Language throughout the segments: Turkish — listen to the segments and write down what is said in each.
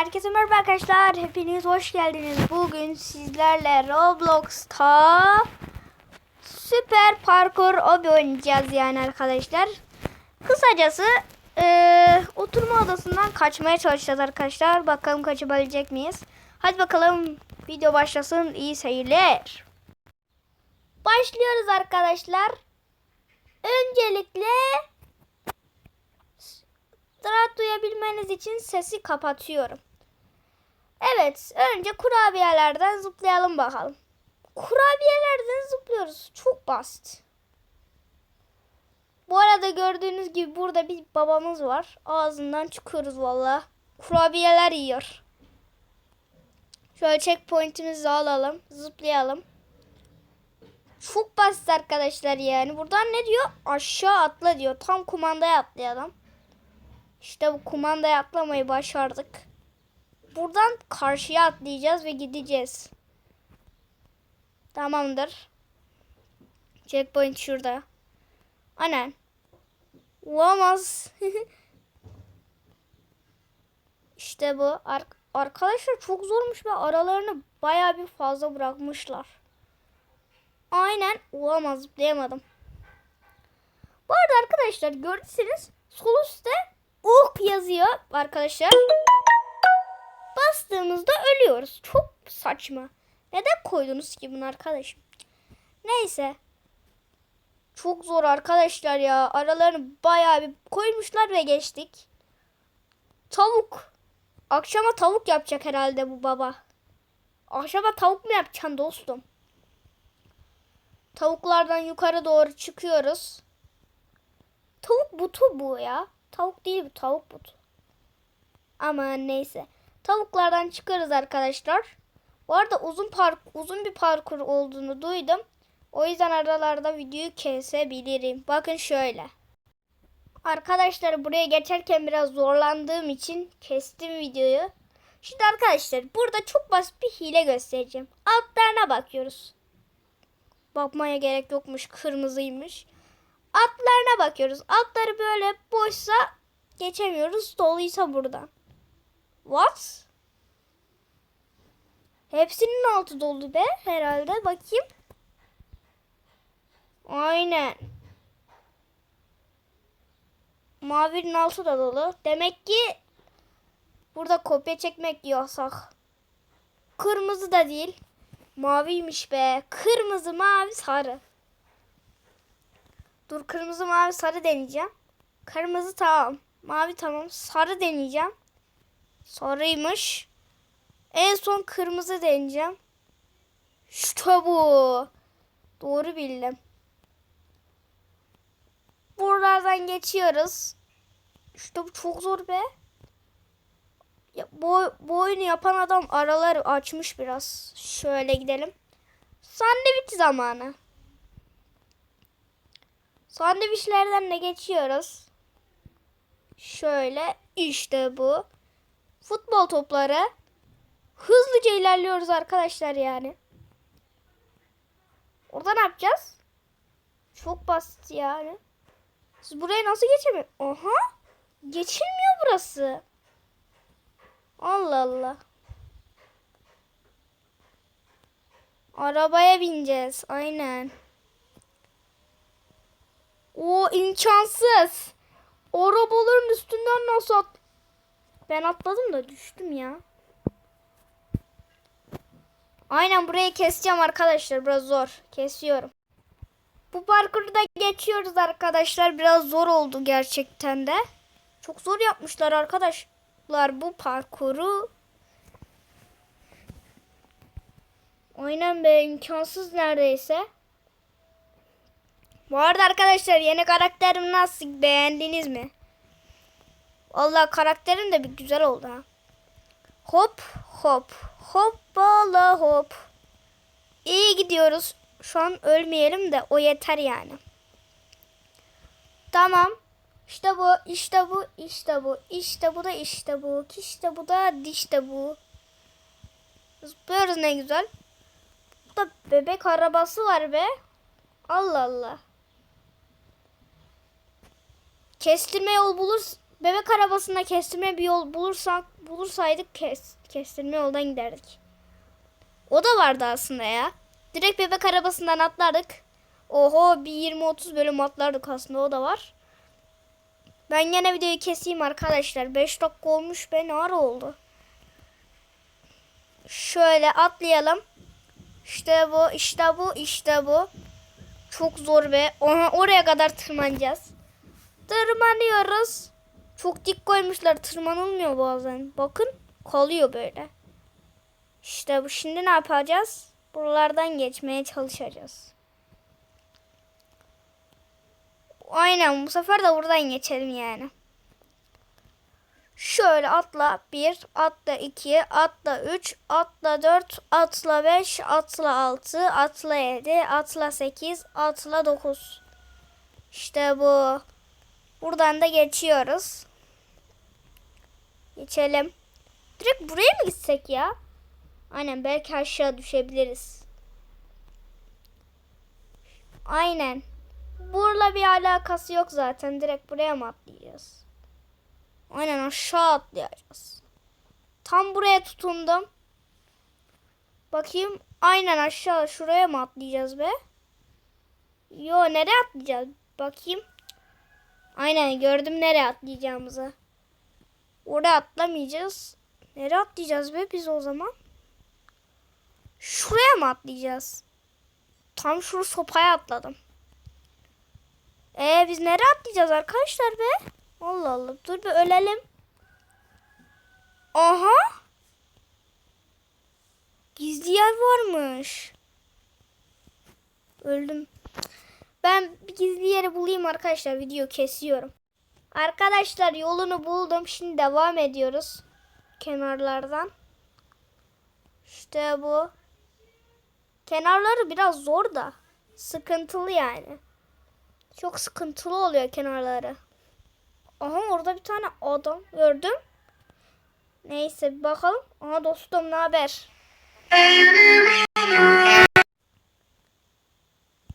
Herkese merhaba arkadaşlar. Hepiniz hoş geldiniz. Bugün sizlerle Roblox'ta süper parkur obi oynayacağız yani arkadaşlar. Kısacası eee, oturma odasından kaçmaya çalışacağız arkadaşlar. Bakalım kaçabilecek miyiz? Hadi bakalım video başlasın. İyi seyirler. Başlıyoruz arkadaşlar. Öncelikle rahat duyabilmeniz için sesi kapatıyorum. Evet, önce kurabiyelerden zıplayalım bakalım. Kurabiyelerden zıplıyoruz. Çok basit. Bu arada gördüğünüz gibi burada bir babamız var. Ağzından çıkıyoruz valla. Kurabiyeler yiyor. Şöyle checkpoint'imizi alalım. Zıplayalım. Çok basit arkadaşlar yani. Buradan ne diyor? Aşağı atla diyor. Tam kumandaya atlayalım. İşte bu kumandaya atlamayı başardık. Buradan karşıya atlayacağız ve gideceğiz. Tamamdır. Checkpoint şurada. Anan. Olamaz. işte bu. Ar- arkadaşlar çok zormuş ve aralarını baya bir fazla bırakmışlar. Aynen. Olamaz zıplayamadım. Bu arada arkadaşlar gördüyseniz sol üstte ok yazıyor arkadaşlar. Bastığımızda ölüyoruz. Çok saçma. Neden koydunuz ki bunu arkadaşım? Neyse. Çok zor arkadaşlar ya. Aralarını bayağı bir koymuşlar ve geçtik. Tavuk. Akşama tavuk yapacak herhalde bu baba. Akşama tavuk mu yapacaksın dostum? Tavuklardan yukarı doğru çıkıyoruz. Tavuk butu bu ya. Tavuk değil bu tavuk butu. Ama neyse. Tavuklardan çıkarız arkadaşlar. Bu arada uzun park uzun bir parkur olduğunu duydum. O yüzden aralarda videoyu kesebilirim. Bakın şöyle. Arkadaşlar buraya geçerken biraz zorlandığım için kestim videoyu. Şimdi arkadaşlar burada çok basit bir hile göstereceğim. Altlarına bakıyoruz. Bakmaya gerek yokmuş kırmızıymış. Altlarına bakıyoruz. Altları böyle boşsa geçemiyoruz. Doluysa buradan. What? Hepsinin altı dolu be herhalde. Bakayım. Aynen. Mavinin altı da dolu. Demek ki burada kopya çekmek yasak. Kırmızı da değil. Maviymiş be. Kırmızı, mavi, sarı. Dur kırmızı, mavi, sarı deneyeceğim. Kırmızı tamam. Mavi tamam. Sarı deneyeceğim. Sarıymış. En son kırmızı deneyeceğim. İşte bu. Doğru bildim. Buralardan geçiyoruz. İşte bu çok zor be. Ya, bu, bu oyunu yapan adam araları açmış biraz. Şöyle gidelim. Sandviç zamanı. Sandviçlerden de geçiyoruz. Şöyle işte bu. Futbol topları. Hızlıca ilerliyoruz arkadaşlar yani. Orada ne yapacağız? Çok basit yani. Siz buraya nasıl geçemiyor? Aha. Geçilmiyor burası. Allah Allah. Arabaya bineceğiz. Aynen. O imkansız. Arabaların üstünden nasıl at... Ben atladım da düştüm ya. Aynen burayı keseceğim arkadaşlar. Biraz zor. Kesiyorum. Bu parkuru da geçiyoruz arkadaşlar. Biraz zor oldu gerçekten de. Çok zor yapmışlar arkadaşlar bu parkuru. Aynen be imkansız neredeyse. Bu arada arkadaşlar yeni karakterim nasıl beğendiniz mi? Vallahi karakterim de bir güzel oldu ha. Hop hop hoppala hop. İyi gidiyoruz. Şu an ölmeyelim de o yeter yani. Tamam. İşte bu, işte bu, işte bu, işte bu da işte bu, işte bu da işte bu. Zıplıyoruz ne güzel. Burada bebek arabası var be. Allah Allah. Kestirme yol bulur, bebek arabasında kestirme bir yol bulursak bulursaydık kes, kestirme yoldan giderdik. O da vardı aslında ya. Direkt bebek arabasından atlardık. Oho bir 20-30 bölüm atlardık aslında o da var. Ben yine videoyu keseyim arkadaşlar. 5 dakika olmuş be ne ara oldu. Şöyle atlayalım. İşte bu, işte bu, işte bu. Çok zor be. Oha, oraya kadar tırmanacağız. Tırmanıyoruz. Çok dik koymuşlar. Tırmanılmıyor bazen. Bakın kalıyor böyle. İşte bu. Şimdi ne yapacağız? Buralardan geçmeye çalışacağız. Aynen bu sefer de buradan geçelim yani. Şöyle atla 1, atla 2, atla 3, atla 4, atla 5, atla 6, atla 7, atla 8, atla 9. İşte bu. Buradan da geçiyoruz. Geçelim. Direkt buraya mı gitsek ya? Aynen belki aşağı düşebiliriz. Aynen. Burla bir alakası yok zaten. Direkt buraya mı atlayacağız? Aynen aşağı atlayacağız. Tam buraya tutundum. Bakayım. Aynen aşağı şuraya mı atlayacağız be? Yo nereye atlayacağız? Bakayım. Aynen gördüm nereye atlayacağımızı. Oraya atlamayacağız. Nereye atlayacağız be biz o zaman? Şuraya mı atlayacağız? Tam şu sopaya atladım. Ee biz nereye atlayacağız arkadaşlar be? Allah Allah. Dur bir ölelim. Aha. Gizli yer varmış. Öldüm. Ben bir gizli yeri bulayım arkadaşlar. Video kesiyorum. Arkadaşlar yolunu buldum. Şimdi devam ediyoruz. Kenarlardan. İşte bu. Kenarları biraz zor da. Sıkıntılı yani. Çok sıkıntılı oluyor kenarları. Aha orada bir tane adam gördüm. Neyse bir bakalım. Aha dostum ne haber?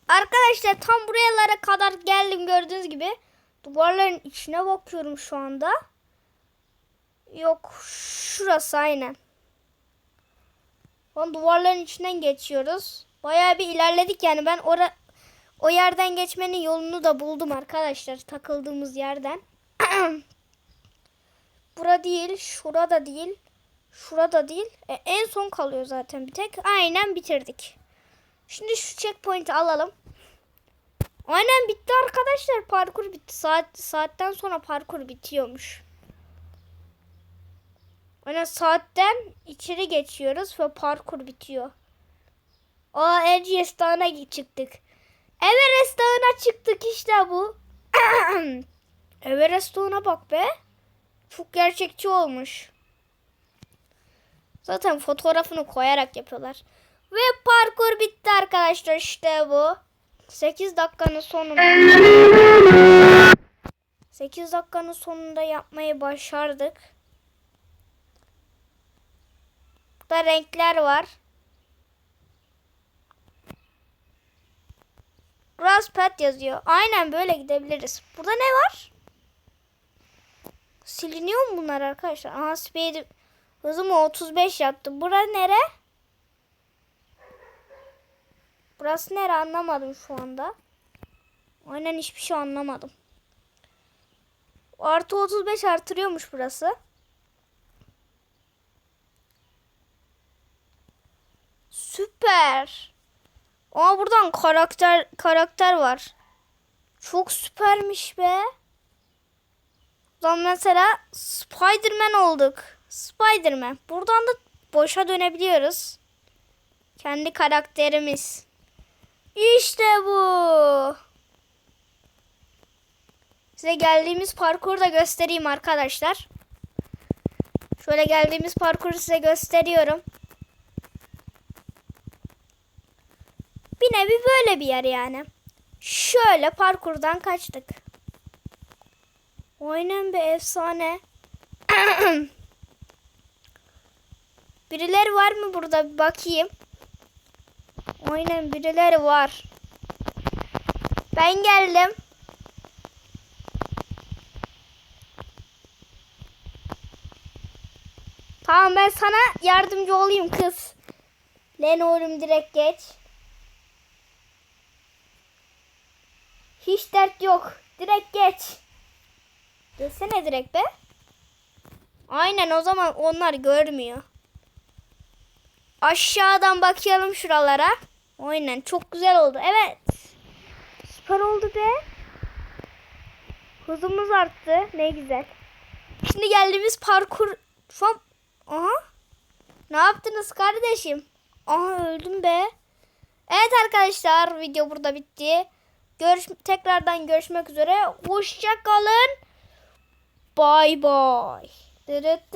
Arkadaşlar tam buralara kadar geldim gördüğünüz gibi. Duvarların içine bakıyorum şu anda. Yok şurası aynen. Lan duvarların içinden geçiyoruz. Bayağı bir ilerledik yani ben ora o yerden geçmenin yolunu da buldum arkadaşlar takıldığımız yerden. Bura değil, şurada değil, şurada değil. E, en son kalıyor zaten bir tek. Aynen bitirdik. Şimdi şu checkpoint'i alalım. Aynen bitti arkadaşlar. Parkur bitti. Saat saatten sonra parkur bitiyormuş. Aynen saatten içeri geçiyoruz ve parkur bitiyor. Aa Erciyes Dağı'na çıktık. Everest Dağı'na çıktık işte bu. Everest Dağı'na bak be. Çok gerçekçi olmuş. Zaten fotoğrafını koyarak yapıyorlar. Ve parkur bitti arkadaşlar işte bu. 8 dakikanın sonunda. 8 dakikanın sonunda yapmayı başardık. Burada renkler var. Graspad yazıyor. Aynen böyle gidebiliriz. Burada ne var? Siliniyor mu bunlar arkadaşlar? Aha speed hızımı 35 yaptı. Bura nere? Burası nere anlamadım şu anda. Aynen hiçbir şey anlamadım. Artı 35 artırıyormuş burası. Süper. Aa buradan karakter karakter var. Çok süpermiş be. Buradan mesela Spiderman olduk. Spiderman. Buradan da boşa dönebiliyoruz. Kendi karakterimiz. İşte bu. Size geldiğimiz parkuru da göstereyim arkadaşlar. Şöyle geldiğimiz parkuru size gösteriyorum. Bir nevi böyle bir yer yani. Şöyle parkurdan kaçtık. Oyunun bir efsane. Birileri var mı burada bir bakayım. Aynen birileri var. Ben geldim. Tamam ben sana yardımcı olayım kız. Lenorum direkt geç. Hiç dert yok. Direkt geç. Geçsene direkt be. Aynen o zaman onlar görmüyor. Aşağıdan bakayım şuralara. Aynen çok güzel oldu. Evet. Süper oldu be. Hızımız arttı. Ne güzel. Şimdi geldiğimiz parkur an... Aha. Ne yaptınız kardeşim? Aha öldüm be. Evet arkadaşlar video burada bitti. Görüş tekrardan görüşmek üzere. Hoşça kalın. Dırıt dırıt.